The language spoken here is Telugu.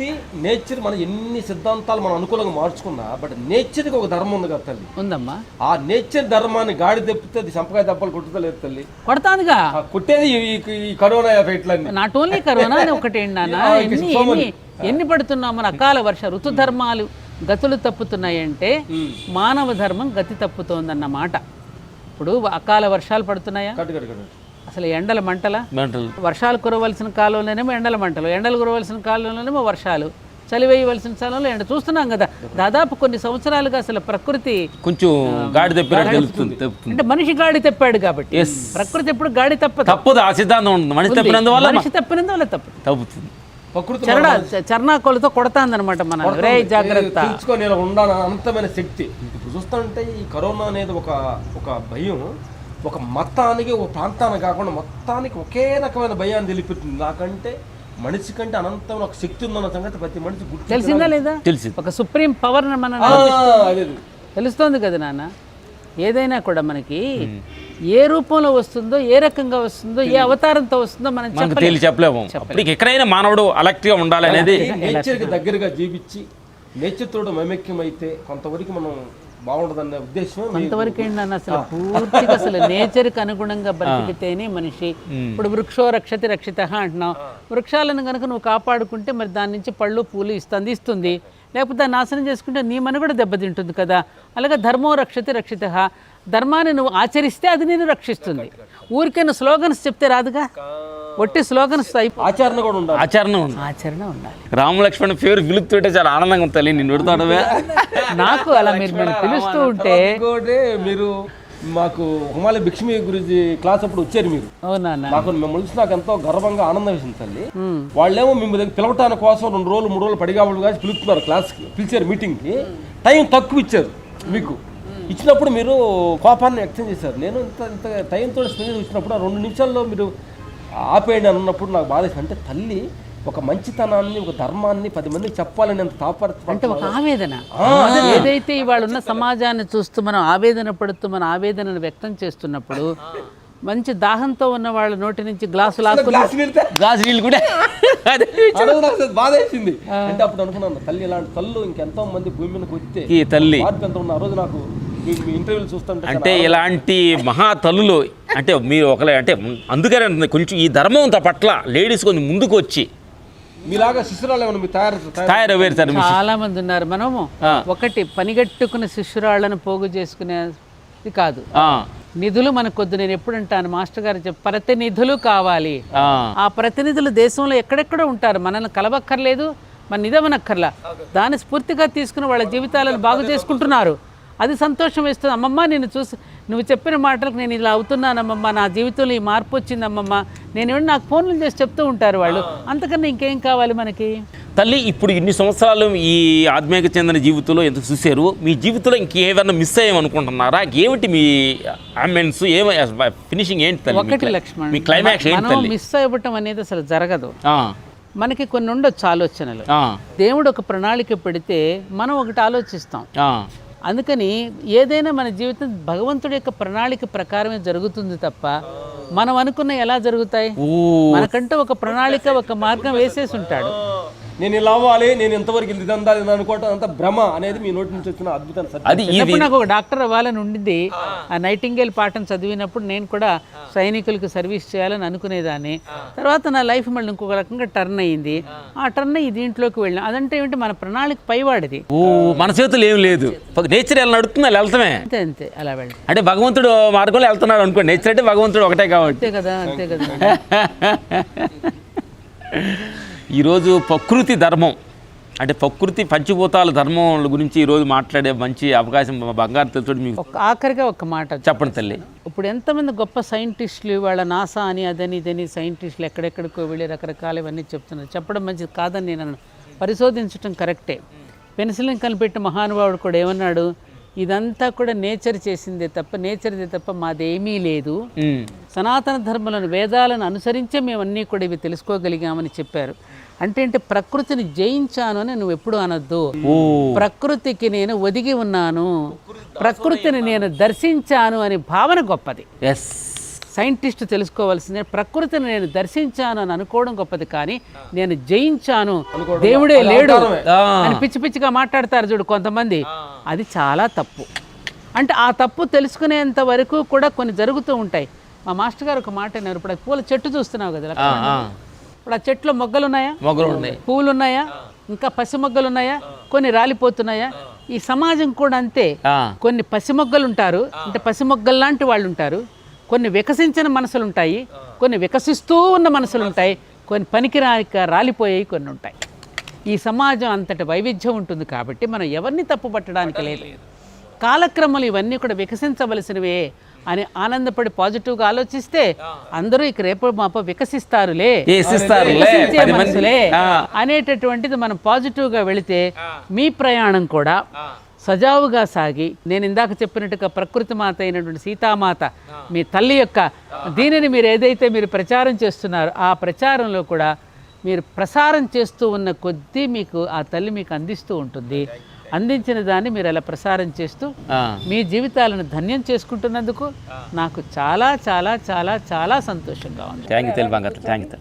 ప్రకృతి నేచర్ మన ఎన్ని సిద్ధాంతాలు మనం అనుకూలంగా మార్చుకున్నా బట్ నేచర్కి ఒక ధర్మం ఉంది కదా తల్లి. ఉందమ్మా. ఆ నేచర్ ధర్మాన్ని గాడి తెప్పితే అది సంపకాయ దెబ్బలు కొట్టుతా లేదు తల్లి. కొడతాందిగా. ఆ కొట్టేది ఈ- కరోనా ఎఫెక్ట్లన్నీ నాట్ ఓన్లీ కరోనా అని నాన్న? Yeah, ఎన్ని ఎన్ని ఎన్ని పడుతున్నాం మన అకాల వర్ష ఋతుధర్మాలు గతులు తప్పుతున్నాయంటే మానవ ధర్మం గతి తప్పుతోందన్నమాట. ఇప్పుడు అకాల వర్షాలు పడుతున్నాయా? కట్టు కట్టు కట్టు. అసలు ఎండల మంటల? మెంటల్. వర్షాలు కురవలసిన కాలంలోనేమో ఎండల మంటలు. ఎండలు కురవలసిన కాలంలోనేమో వర్షాలు. చలి వేయవలసిన కాలంలో ఎండ. చూస్తున్నాం కదా దాదాపు కొన్ని సంవత్సరాలుగా అసలు ప్రకృతి కొంచెం గాడి తెలుస్తుంది అంటే మనిషి గాడి తప్పాడు కాబట్టి. ప్రకృతి ఎప్పుడు గాడి తప్పదు. తప్పదు ఆ సిద్ధాంతం ఉంటుంది. మనిషి తప్పినందువల్ల మనిషి తప్పినందువల్ల తప్పు తప్పుతుంది. ప్రకృతి చరణ చర్నాకోలతో కొడతాందనమాట మన రే జాగ్రత్త. ఉండాను అనంతమైన శక్తి. ఇప్పుడు చూస్తానంటే ఈ కరోనా అనేది ఒక ఒక భయం. ఒక మతానికి ఒక ప్రాంతానికి కాకుండా మొత్తానికి ఒకే రకమైన భయాన్ని తెలిపిస్తుంది నాకంటే మనిషి కంటే అనంతమైన ఒక శక్తి ఉందన్న సంగతి ప్రతి మనిషి గుర్తు తెలిసిందా లేదా? తెలిసింది. ఒక సుప్రీం పవర్ మన తెలుస్తోంది కదా నాన్న? ఏదైనా కూడా మనకి ఏ రూపంలో వస్తుందో ఏ రకంగా వస్తుందో ఏ అవతారంతో వస్తుందో మనం తెలియ చెప్పలేము. అప్పటికి ఎక్కడైనా మానవుడు అలర్ట్గా ఉండాలి అనేది నేచర్కి దగ్గరగా జీవించి నేచర్ తోడు మైమెక్యమైతే కొంతవరకు మనం బాగుండదనే ఉద్దేశం అంతవరకు ఏంటన్న అసలు పూర్తిగా అసలు నేచర్కి అనుగుణంగా బతికితేనే మనిషి. ఇప్పుడు వృక్షో రక్షతి రక్షిత అంటున్నాం. వృక్షాలను కనుక నువ్వు కాపాడుకుంటే మరి దాని నుంచి పళ్ళు పూలు ఇస్తుంది ఇస్తుంది. లేకపోతే దాన్ని నాశనం చేసుకుంటే నీ మన కూడా దెబ్బతింటుంది కదా. అలాగే ధర్మో రక్షతి రక్షిత. ధర్మాన్ని నువ్వు ఆచరిస్తే అది నేను రక్షిస్తుంది. ఊరికే నువ్వు స్లోగన్స్ చెప్తే రాదుగా? ఒట్టి స్లోగన్స్ ఆచరణ కూడా ఉండాలి. ఆచరణ ఉంది ఆచరణ ఉండాలి. రామ లక్ష్మణ్ పేరు పిలుపుతుంటే చాలా ఆనందంగా తల్లి నేను పెడతాడమే నాకు అలా మీరు పిలుస్తూ ఉంటే మీరు మాకు హుమాలి భిక్ష్మి గురించి క్లాస్ అప్పుడు వచ్చారు మీరు. అవునా నాకు మిమ్మల్ని చూసి నాకు ఎంతో గర్వంగా ఆనందం వేసింది తల్లి. వాళ్ళేమో మిమ్మల్ని దగ్గర పిలవటానికి కోసం రెండు రోజులు మూడు రోజులు పడిగాబులు కాసి పిలుస్తున్నారు క్లాస్కి పిలిచారు మీటింగ్కి టైం తక్కువ ఇచ్చారు మీకు. ఇచ్చినప్పుడు మీరు కోపాన్ని వ్యక్తం చేశారు. నేను ఇంత ఇంత టైంతో స్పెండ్ ఇచ్చినప్పుడు ఆ రెండు నిమిషాల్లో మీరు ఆపేయండి అన్నప్పుడు నాకు బాధ. అంటే తల్లి ఒక మంచితనాన్ని ఒక ధర్మాన్ని పది మందికి చెప్పాలని అంత తాపత్ర అంటే ఒక ఆవేదన. ఏదైతే ఇవాళ ఉన్న సమాజాన్ని చూస్తూ మనం ఆవేదన పడుతూ మన ఆవేదనను వ్యక్తం చేస్తున్నప్పుడు మంచి దాహంతో ఉన్న వాళ్ళ నోటి నుంచి గ్లాసు గ్లాస్ నీళ్ళు కూడా బాధ వేసింది అంటే అప్పుడు అనుకున్నాను తల్లి ఇలాంటి తల్లు ఇంకెంతో మంది భూమి మీదకి వస్తే ఈ తల్లి. ఎంత ఉన్న ఆ రోజు నాకు ఇంటర్వ్యూలు చూస్తుంటే అంటే ఇలాంటి మహా తల్లులు అంటే మీరు ఒకలే అంటే అందుకనే కొంచెం ఈ ధర్మం పట్ల లేడీస్ కొంచెం ముందుకు వచ్చి మీలాగా శిశురాలు ఏమైనా మీ తయారు తయారు- తయారయ్యారు సార్ చాలా మంది ఉన్నారు. మనము. ఒకటి పనిగట్టుకున్న శిష్యురాళ్ళను పోగు చేసుకునేది కాదు. ఆ, నిధులు మనకు కొద్దు నేను ఎప్పుడు అంటాను మాస్టర్ గారు చెప్పి ప్రతినిధులు కావాలి. ఆ, ప్రతినిధులు దేశంలో ఎక్కడెక్కడ ఉంటారు. మనల్ని కలవక్కర్లేదు మన నిధవనక్కర్లా దాన్ని స్ఫూర్తిగా తీసుకుని వాళ్ళ జీవితాలను బాగు చేసుకుంటున్నారు. అది సంతోషం వేస్తుంది. అమ్మమ్మ నేను చూసి నువ్వు చెప్పిన మాటలకు నేను ఇలా అవుతున్నానమ్మమ్మ నా జీవితంలో ఈ మార్పు వచ్చింది అమ్మమ్మ నేను ఏమన్నా నాకు ఫోన్లు చేసి చెప్తూ ఉంటారు వాళ్ళు. అంతకన్నా ఇంకేం కావాలి మనకి? తల్లి ఇప్పుడు ఇన్ని సంవత్సరాలు ఈ ఆత్మీయకు చెందిన జీవితంలో ఎంత చూశారు? మీ జీవితంలో ఇంకేమైనా మిస్ అయ్యామనుకుంటున్నారా ఏమిటి మీ ఆంబెన్స్ ఏమ ఫినిషింగ్ ఏంటి తల్లి? ఒకటి లక్ష్మణ్ మీ క్లైమాక్స్ ఏంటి తల్లి? మిస్ అవ్వటం అనేది అసలు జరగదు. మనకి కొన్ని ఉండొచ్చు ఆలోచనలు. ఆ, దేవుడు ఒక ప్రణాళిక పెడితే మనం ఒకటి ఆలోచిస్తాం. అందుకని ఏదైనా మన జీవితం భగవంతుడి యొక్క ప్రణాళిక ప్రకారమే జరుగుతుంది తప్ప మనం అనుకున్న ఎలా జరుగుతాయి? మనకంటూ ఒక ప్రణాళిక ఒక మార్గం వేసేసి ఉంటాడు. నేను ఇలా అవ్వాలి నేను ఎంతవరకు ఇది అందాలి ఇది అనుకోవటం అంత భ్రమ అనేది మీ నోటి నుంచి వచ్చిన అద్భుతం సత్యం. అది ఇది. చిన్నప్పుడు నాకు ఒక డాక్టర్ అవ్వాలని ఉండింది. ఆ నైటింగేల్ పాఠం చదివినప్పుడు నేను కూడా సైనికులకు సర్వీస్ చేయాలని అనుకునేదాన్ని. తర్వాత నా లైఫ్ మళ్ళీ ఇంకొక రకంగా టర్న్ అయ్యింది. ఆ. టర్న్ అయ్యి దీంట్లోకి వెళ్ళాం. అదంటే ఏమిటి? మన ప్రణాళిక పైవాడిది. ఓ మన చేతులు ఏం లేదు. నేచర్ ఎలా నడుస్తుంది అలా వెళ్తామే. అంతే అంతే అలా వెళ్ళి. అంటే భగవంతుడు మార్గంలో వెళ్తున్నాడు అనుకో నేచర్ అంటే భగవంతుడు ఒకటే కాబట్టి. అంతే కదా అంతే కదా. ఈరోజు ప్రకృతి ధర్మం. అంటే ప్రకృతి పంచిభూతాల ధర్మం గురించి ఈరోజు మాట్లాడే మంచి అవకాశం మా బంగారు తెలుసు మీకు ఒక ఆఖరిగా ఒక మాట చెప్పండి తల్లి. ఇప్పుడు ఎంతమంది గొప్ప సైంటిస్టులు వాళ్ళ నాసా అని అదని ఇదని సైంటిస్టులు ఎక్కడెక్కడికో వెళ్ళి రకరకాల ఇవన్నీ చెప్తున్నారు. చెప్పడం మంచిది కాదని నేను. పరిశోధించడం కరెక్టే. పెన్సిలిన్ కనిపెట్టిన మహానుభావుడు కూడా ఏమన్నాడు? ఇదంతా కూడా నేచర్ చేసిందే తప్ప నేచర్దే తప్ప మాదేమీ లేదు. సనాతన ధర్మలను వేదాలను అనుసరించే మేము అన్నీ కూడా ఇవి తెలుసుకోగలిగామని చెప్పారు. అంటే అంటే ప్రకృతిని జయించాను అని నువ్వు ఎప్పుడు అనొద్దు. ప్రకృతికి నేను ఒదిగి ఉన్నాను. ప్రకృతిని నేను దర్శించాను అనే భావన గొప్పది. ఎస్ సైంటిస్ట్ తెలుసుకోవాల్సిందే ప్రకృతిని నేను దర్శించాను అని అనుకోవడం గొప్పది కానీ నేను జయించాను. దేవుడే లేడు. అని పిచ్చి పిచ్చిగా మాట్లాడతారు చూడు కొంతమంది. అది చాలా తప్పు. అంటే ఆ తప్పు తెలుసుకునేంత వరకు కూడా కొన్ని జరుగుతూ ఉంటాయి. మా మాస్టర్ గారు ఒక మాట అన్నారు ఇప్పుడు పూల చెట్టు చూస్తున్నావు కదా. ఇప్పుడు ఆ చెట్లు మొగ్గలు ఉన్నాయా మొగలు ఉన్నాయి పువ్వులు ఉన్నాయా ఇంకా పసి మొగ్గలు ఉన్నాయా కొన్ని రాలిపోతున్నాయా? ఈ సమాజం కూడా అంతే. కొన్ని పసి మొగ్గలు ఉంటారు అంటే పసి మొగ్గలు లాంటి వాళ్ళు ఉంటారు కొన్ని వికసించిన మనసులు ఉంటాయి కొన్ని వికసిస్తూ ఉన్న మనసులు ఉంటాయి కొన్ని పనికిరాక రాలిపోయాయి కొన్ని ఉంటాయి ఈ సమాజం అంతటి వైవిధ్యం ఉంటుంది కాబట్టి మనం ఎవరిని తప్పు పట్టడానికి లేదు. కాలక్రమంలో ఇవన్నీ కూడా వికసించవలసినవే. అని ఆనందపడి పాజిటివ్గా ఆలోచిస్తే అందరూ ఇక రేపు మాప వికసిస్తారులే. వికసించే మనసులే. అనేటటువంటిది మనం పాజిటివ్గా వెళితే మీ ప్రయాణం కూడా సజావుగా సాగి నేను ఇందాక చెప్పినట్టుగా ప్రకృతి మాత అయినటువంటి సీతామాత మీ తల్లి యొక్క దీనిని మీరు ఏదైతే మీరు ప్రచారం చేస్తున్నారో ఆ ప్రచారంలో కూడా మీరు ప్రసారం చేస్తూ ఉన్న కొద్దీ మీకు ఆ తల్లి మీకు అందిస్తూ ఉంటుంది. అందించిన దాన్ని మీరు అలా ప్రసారం చేస్తూ. మీ జీవితాలను ధన్యం చేసుకుంటున్నందుకు నాకు చాలా చాలా చాలా చాలా సంతోషంగా ఉంది. Thank you thank you